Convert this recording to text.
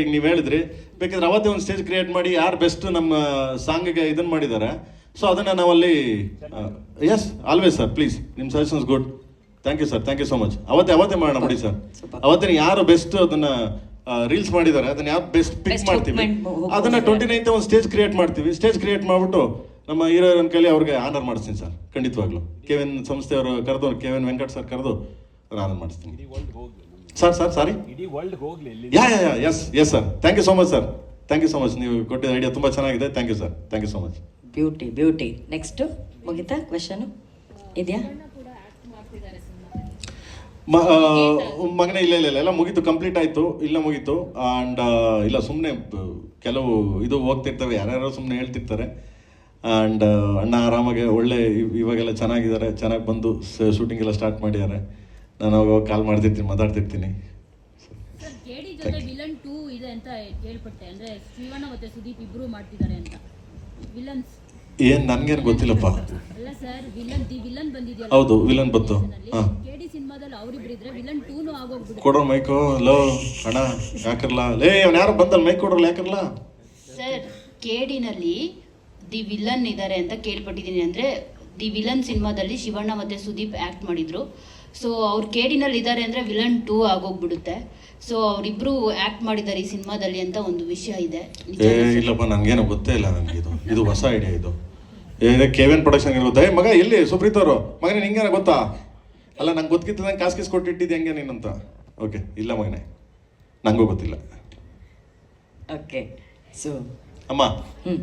ಈಗ ನೀವು ಹೇಳಿದ್ರಿ ಬೇಕಾದ್ರೆ ಅವತ್ತೇ ಒಂದು ಸ್ಟೇಜ್ ಕ್ರಿಯೇಟ್ ಮಾಡಿ ಯಾರು ಬೆಸ್ಟ್ ನಮ್ಮ ಸಾಂಗಿಗೆ ಇದನ್ನು ಮಾಡಿದ್ದಾರೆ ಸೊ ಅದನ್ನ ನಾವಲ್ಲಿ ಎಸ್ ಆಲ್ವೇಸ್ ಸರ್ ಪ್ಲೀಸ್ ನಿಮ್ಮ suggestions good thank you sir thank you so much ಅವತ್ತೇ ಅವತ್ತೇ ಮಾಡೋಣ ಬಿಡಿ ಸರ್. ಅವತ್ತಿನ ಯಾರು ಬೆಸ್ಟ್ ಅದನ್ನ ರೀಲ್ಸ್ ಮಾಡಿದ್ದಾರೆ ಅದನ್ನ ಯಾರು ಬೆಸ್ಟ್ ಪಿಕ್ ಮಾಡ್ತೀವಿ? ಅದನ್ನ ಟ್ವೆಂಟಿ ನೈನ್ತ್ ಒಂದು ಸ್ಟೇಜ್ ಕ್ರಿಯೇಟ್ ಮಾಡ್ತೀವಿ. ಸ್ಟೇಜ್ ಕ್ರಿಯೇಟ್ ಮಾಡ್ಬಿಟ್ಟು ನಮ್ಮ ಹೀರೋಯಿನ್ ಕೈಲಿ ಅವ್ರಿಗೆ ಆನರ್ ಮಾಡಿಸ್ತೀನಿ ಸರ್ ಖಂಡಿತವಾಗ್ಲು. ಕೆವಿನ್ ಸಂಸ್ಥೆಯವರು ಕರೆದು ಕೆವಿನ್ ವೆಂಕಟ್ ಸರ್ ಕರೆದು ಆನರ್ ಮಾಡಿಸ್ತೀನಿ. ಸರ್ ಸರ್ ಸಾರಿ ಇಡೀ ವರ್ಲ್ಡ್ ಹೋಗ್ಲಿ ಇಲ್ಲಿ. Yeah yeah yeah yes yes sir thank you so much sir thank you so much ನೀವು ಕೊಟ್ಟಿದ್ದ ಐಡಿಯಾ ತುಂಬ ಚೆನ್ನಾಗಿದೆ. Thank you sir thank you so much beauty beauty next ಮುಗಿತಾ? Question ಇದೆಯಾ? ಮಗನೇ ಇಲ್ಲ ಇಲ್ಲ ಇಲ್ಲ. ಎಲ್ಲ ಮುಗೀತು ಕಂಪ್ಲೀಟ್ ಆಯಿತು. ಇಲ್ಲ ಮುಗೀತು. ಆ್ಯಂಡ್ ಇಲ್ಲ ಸುಮ್ಮನೆ ಕೆಲವು ಇದು ಹೋಗ್ತಿರ್ತವೆ ಯಾರ್ಯಾರೋ ಸುಮ್ಮನೆ ಹೇಳ್ತಿರ್ತಾರೆ. ಆ್ಯಂಡ್ ಅಣ್ಣ ಆರಾಮಾಗಿ ಒಳ್ಳೆ ಇವ್- ಇವಾಗೆಲ್ಲ ಚೆನ್ನಾಗಿದ್ದಾರೆ. ಚೆನ್ನಾಗಿ ಬಂದು ಶೂಟಿಂಗ್ ಎಲ್ಲ ಸ್ಟಾರ್ಟ್ ಮಾಡಿದ್ದಾರೆ. ನಾನು ಅವಾಗ ಕಾಲ್ ಮಾಡ್ತಿರ್ತೀನಿ ಮಾತಾಡ್ತಿರ್ತೀನಿ. ಸರ್ ಜೆಡಿ ಜೊತೆ ವಿಲನ್ ಟೂ ಇದೆ ಅಂತ ಕೇಳ್ಪಟ್ಟೆ ಅಂದ್ರೆ ಶಿವಣ್ಣ ಮತ್ತೆ ಸುದೀಪ್ ಇಬ್ರು ಮಾಡ್ತಿದ್ದಾರೆ ಅಂತ. ವಿಲನ್ಸ್ ಏನು ನನಗೇನು ಗೊತ್ತಿಲ್ಲಪ್ಪ. ಅಲ್ಲ ಸರ್ ವಿಲನ್ ದಿ ವಿಲನ್ ಬಂದಿದೆಯಲ್ಲ? ಹೌದು ವಿಲನ್ ಬಂತು. ಕೆಡಿ ಸಿನಿಮಾದಲ್ಲಿ ಅವರಿಬ್ರು ಇದ್ರೆ ವಿಲನ್ ಟೂನು ಆಗೋಗ್ಬಿಡುತ್ತೆ. ಕೊಡೋ ಮೈಕು ಲೋ ಅಣ್ಣ ಯಾಕರ್ಲ? ಲೇ ಅವ್ನು ಯಾರು ಬಂದಲ್ಲ ಮೈಕ್ ಕೊಡ್ರಲ್ಲ ಯಾಕರ್ಲ? ಸರ್ ಕೇಡಿನಲ್ಲಿ ದಿ ವಿಲನ್ ಇದ್ದಾರೆ ಅಂತ ಕೇಳ್ಪಟ್ಟಿದ್ದೀನಿ. ಅಂದರೆ ದಿ ವಿಲನ್ ಸಿನಿಮಾದಲ್ಲಿ ಶಿವಣ್ಣ ಮತ್ತೆ ಸುದೀಪ್ ಆ್ಯಕ್ಟ್ ಮಾಡಿದ್ರು. ಸೊ ಅವ್ರು ಕೇಡಿನಲ್ಲಿ ಇದ್ದಾರೆ ಅಂದರೆ ವಿಲನ್ ಟೂ ಆಗೋಗ್ಬಿಡುತ್ತೆ. ಸೊ ಅವರಿಬ್ಬರು ಆಕ್ಟ್ ಮಾಡಿದ್ದಾರೆ ಈ ಸಿನಿಮಾದಲ್ಲಿ ಅಂತ ಒಂದು ವಿಷಯ ಇದೆ. ಏ ಇಲ್ಲಪ್ಪ ನನಗೇನು ಗೊತ್ತೇ ಇಲ್ಲ ನನಗೆ ಇದು. ಇದು ಹೊಸ ಐಡಿಯಾ ಇದು. ಏ ಕೆವಿನ್ ಪ್ರೊಡಕ್ಷನ್ ಗೊತ್ತಾ? ಏ ಮಗ ಎಲ್ಲಿ ಸುಪ್ರೀತ್ ಅವರು. ಮಗನೇ ನಿಂಗೇನ ಗೊತ್ತಾ? ಅಲ್ಲ ನಂಗೆ ಗೊತ್ತಿತ್ತು ನಂಗೆ ಕಾಸು ಕೀಸ್ ಕೊಟ್ಟಿಟ್ಟಿದ್ದು ಹೆಂಗೆ ನೀನಂತ ಓಕೆ ಇಲ್ಲ ಮಗನೇ. ನನಗೂ ಗೊತ್ತಿಲ್ಲ. ಓಕೆ ಸೊ ಅಮ್ಮ. ಹ್ಞೂ